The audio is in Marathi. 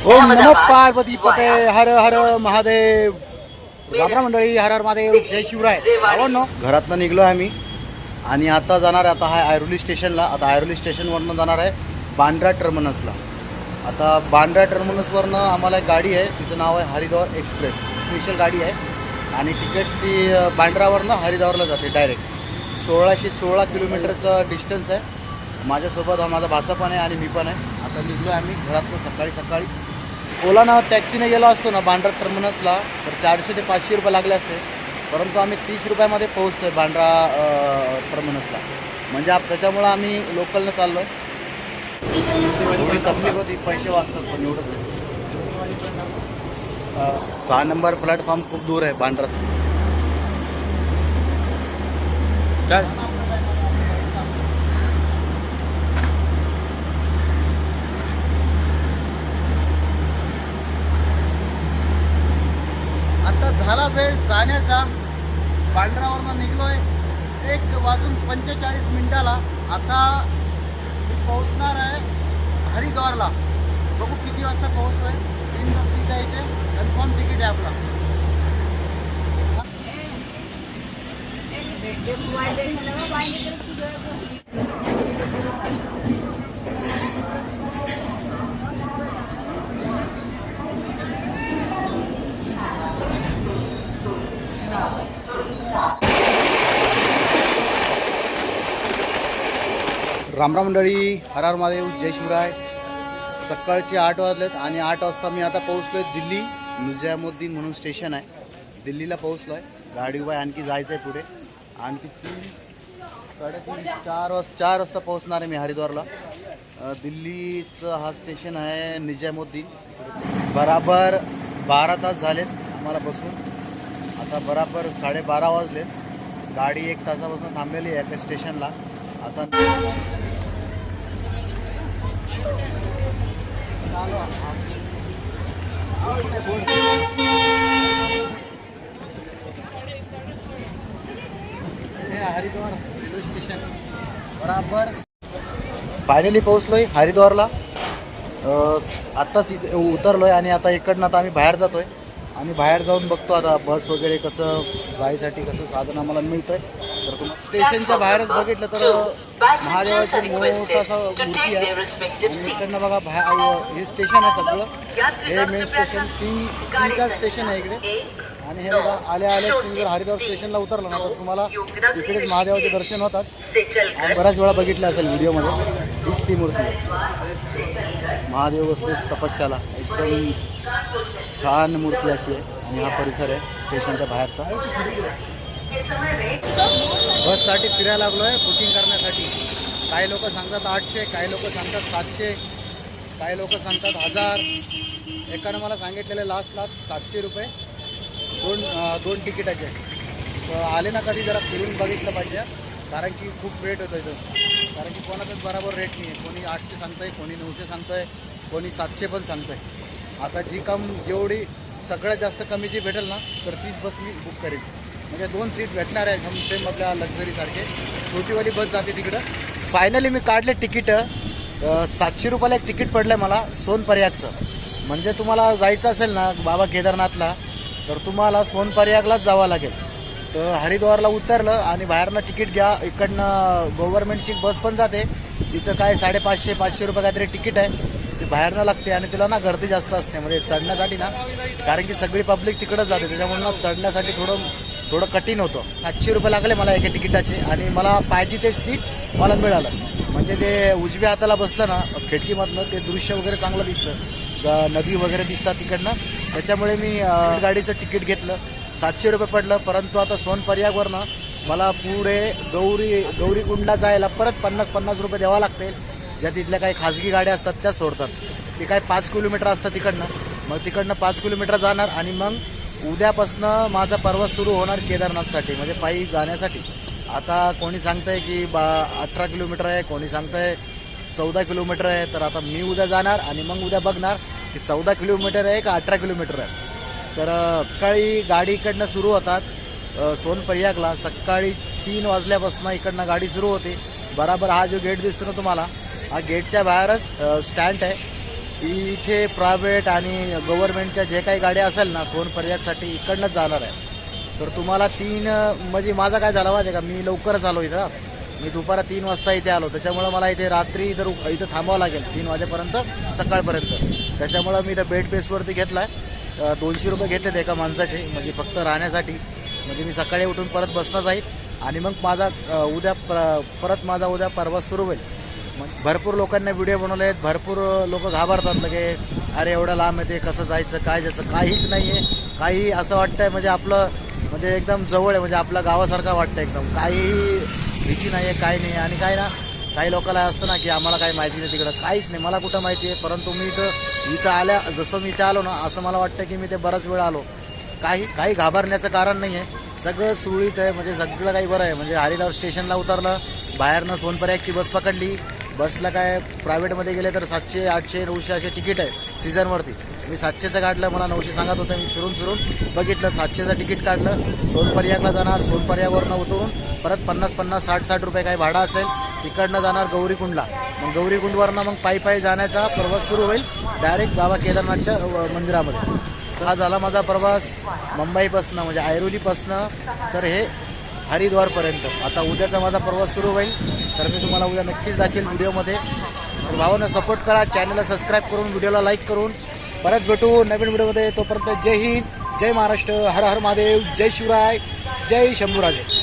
ओम नमः पार्वती पते हर हर महादेव. गाभरा मंडळी हर हर महादेव. जय शिवराय. घरातनं निघलो आहे आम्ही. आणि आता जाणार आहे आता हा ऐरोली स्टेशनला. आता ऐरोली स्टेशनवरनं जाणार आहे बांद्रा टर्मिनसला. आता बांद्रा टर्मिनसवरनं आम्हाला एक गाडी आहे तिचं नाव आहे हरिद्वार एक्सप्रेस. स्पेशल गाडी आहे. आणि तिकीट ती बांद्रावरनं हरिद्वारला जाते डायरेक्ट. सोळाशे सोळा किलोमीटरचं डिस्टन्स आहे. माझ्यासोबत हा माझा भाचा पण आहे आणि मी पण आहे. आता निघलो आहे आम्ही घरातनं सकाळी सकाळी. ओला ना टॅक्सीने गेलो असतो ना बांद्रा टर्मिनसला तर चारशे ते पाचशे रुपये लागले असते. परंतु आम्ही तीस रुपयामध्ये पोहोचतो आहे बांद्रा टर्मिनसला. म्हणजे आप त्याच्यामुळं आम्ही लोकलनं चाललो आहे थोडी तकलीफ होती पैसे वाचतात पण एवढंच आहे. सहा नंबर प्लॅटफॉर्म खूप दूर आहे बांद्रा आता झाला वेळ जाण्याचा बांद्रावरनं निघलोय एक वाजून पंचेचाळीस मिनिटाला आता मी पोहोचणार आहे हरिद्वारला बघू किती वाजता पोहोचतोय तीन सीट आहे इथे कन्फर्म तिकीट आहे आपला रामराम मंडळी हरार महादेव जय शिवराय. सकाळचे आठ वाजलेत आणि आठ वाजता मी आता पोहोचलोय दिल्ली निजामुद्दीन म्हणून स्टेशन आहे. दिल्लीला पोहोचलो आहे गाडी उभा आहे आणखी जायचं आहे पुढे. आणखी तीन साडेतीन चार वाज चार वाजता पोहोचणार आहे मी हरिद्वारला. दिल्लीचं हा स्टेशन आहे निजामुद्दीन. बराबर बारा तास झालेत आम्हाला बसून. आता बराबर साडेबारा वाजलेत. गाडी एक तासापासून थांबलेली आहे त्या स्टेशनला. आता हरिद्वार रेल्वे स्टेशन. बराबर. फायनली पोहोचलोय हरिद्वारला. आत्ताच इथे उतरलोय आणि आता इकडनं आता आम्ही बाहेर जातोय. आणि बाहेर जाऊन बघतो आता बस वगैरे कसं जायसाठी कसं साधन आम्हाला मिळतंय. तर तुम्ही स्टेशनच्या बाहेरच बघितलं तर महादेवाची मोठा मूर्ती आहे. आणि इकडनं बघा बाहेर हे स्टेशन आहे सगळं. हे मेन स्टेशन तीन तीन चार स्टेशन आहे इकडे. आणि हे बघा आल्या आल्या तुम्ही जर हरिद्वार स्टेशनला उतरलं ना तर तुम्हाला इकडेच महादेवाचे दर्शन होतात. आणि बऱ्याच वेळा बघितलं असेल व्हिडिओमध्ये हीच ती मूर्ती. आहे महादेव बसले तपस्याला एकदम छान मूर्ती अशी आहे. आणि हा परिसर आहे स्टेशनच्या बाहेरचा. बससाठी फिरायला लागलो आहे बुकिंग करण्यासाठी. काही लोक सांगतात आठशे काही लोक सांगतात सातशे काही लोक सांगतात हजार. एकानं मला सांगितलेले लास्ट लास्ट सातशे रुपये. दोन दोन तिकिटाचे आले ना कधी जरा फिरून बघितलं पाहिजे कारण की खूप रेट होतो इथं कारण की कोणाचाच बरोबर रेट नाही आहे कोणी आठशे सांगतं आहे कोणी नऊशे सांगतं आहे कोणी सातशे पण सांगतं आहे आता जी कम जेवढी सगळ्यात जास्त कमी जी भेटेल ना तर तीच बस मी बुक करेन. म्हणजे दोन सीट भेटणार आहे हम सेम आपल्या लक्झरीसारखे छोटीवाली बस जाते तिकडं. फायनली मी काढले तिकीटं सातशे रुपयाला एक तिकीट पडलं आहे मला सोनपर्यागचं म्हणजे तुम्हाला जायचं असेल ना बाबा केदारनाथला तर तुम्हाला सोनपर्यागलाच जावं लागेल. तर हरिद्वारला उतरलं आणि बाहेरनं तिकीट घ्या. इकडनं गव्हर्नमेंटची बस पण जाते. तिचं काय साडेपाचशे पाचशे रुपये काहीतरी तिकीट आहे. ती बाहेरनं लागते आणि तिला ना गर्दी जास्त असते. म्हणजे चढण्यासाठी ना कारण की सगळी पब्लिक तिकडंच जाते. त्याच्यामुळे ना चढण्यासाठी थोडं थोडं कठीण होतं. सातशे रुपये लागले मला एका तिकिटाचे आणि मला पाहिजे ते सीट मला मिळालं. म्हणजे ते उजव्या हाताला बसलं ना खिडकीमधनं ते दृश्य वगैरे चांगलं दिसतं. नदी वगैरे दिसतात तिकडनं. त्याच्यामुळे मी गाडीचं तिकीट घेतलं. सातशे रुपये पडलं परंतु आता सोनपर्यागवरनं मला पुढे गौरी गौरीकुंडला जायला परत पन्नास पन्नास रुपये द्यावा लागतील. ज्या तिथल्या काही खाजगी गाड्या असतात त्या सोडतात. ते काय पाच किलोमीटर असतात तिकडनं. मग तिकडनं पाच किलोमीटर जाणार आणि मग उद्यापासनं माझा प्रवास सुरू होणार केदारनाथसाठी म्हणजे पायी जाण्यासाठी. आता कोणी सांगतंय की बा अठरा किलोमीटर आहे कोणी सांगतंय चौदा किलोमीटर आहे तर आता मी उद्या जाणार आणि मग उद्या बघणार. की चौदा किलोमीटर आहे का अठरा किलोमीटर आहे. तर सकाळी गाडी इकडनं सुरू होतात. सोनपर्यागला सकाळी तीन वाजल्यापासून इकडनं गाडी सुरू होते. बराबर हा जो गेट दिसतो ना तुम्हाला हा गेटच्या बाहेरच स्टँड आहे. इथे प्रायव्हेट आणि गव्हर्नमेंटच्या जे काही गाड्या असेल ना सोन पर्यासाठी इकडनंच जाणार आहे. तर तुम्हाला तीन म्हणजे माझा काय झाला माहिती का? मी लवकरच आलो इथं. मी दुपारा तीन वाजता इथे आलो. त्याच्यामुळं मला इथे रात्री इथं रु- इथं थांबावं लागेल तीन वाजेपर्यंत सकाळपर्यंत. त्याच्यामुळं मी इथं बेड बेसवरती घेतला आहे दोनशे रुपये घेतलेत एका माणसाचे म्हणजे फक्त राहण्यासाठी. म्हणजे मी सकाळी उठून परत बसणं जाईल आणि मग माझा उद्या प्र परत माझा उद्या परवा सुरू होईल. मग भरपूर लोकांना व्हिडिओ बनवले आहेत. भरपूर लोक घाबरतात लगे अरे एवढं लांब येते कसं जायचं काय जायचं? काहीच नाही आहे काही असं वाटतंय म्हणजे आपलं म्हणजे एकदम जवळ आहे म्हणजे आपल्या गावासारखं वाटतं एकदम. काही भीती नाही आहे काही नाही आणि काय ना काही लोकांना असतं ना की आम्हाला काही माहिती नाही तिकडं. काहीच नाही मला कुठं माहिती आहे? परंतु मी इथं इथं आल्या जसं मी इथं आलो ना असं मला वाटतं की मी ते बराच वेळ आलो. काही काही घाबरण्याचं कारण नाही आहे सगळं सुरळीत आहे म्हणजे सगळं काही बरं आहे. म्हणजे हरिलाव स्टेशनला उतरलं बाहेरनं सोनपर्यागची बस पकडली बसला काय प्रायव्हेटमध्ये गेले तर सातशे आठशे नऊशे असे तिकीट आहे सीझनवरती मी सातशेचं काढलं मला नऊशे सांगत होतं मी फिरून फिरून बघितलं सातशेचं तिकीट काढलं. सोनपर्यागला जाणार सोनपर्यागवरनं उतरून परत पन्नास पन्नास साठ साठ रुपये काही भाडा असेल तिकडनं जाणार गौरीकुंडला मग गौरीकुंडवरनं मग पायी पायी जाण्याचा प्रवास सुरू होईल डायरेक्ट बाबा केदारनाथच्या मंदिरामध्ये. हा झाला माझा प्रवास मुंबईपासनं म्हणजे ऐरोलीपासनं. तर हे हरिद्वारपर्यंत. आता उद्याचा माझा प्रवास सुरू होईल तर मी तुम्हाला उद्या नक्कीच दाखवेल व्हिडिओमध्ये. तर भावानं सपोर्ट करा चॅनलला सबस्क्राईब करून व्हिडिओला लाईक करून. परत भेटू नवीन व्हिडिओमध्ये. तोपर्यंत जय हिंद जय महाराष्ट्र हर हर महादेव जय शिवराय जय शंभूराजे.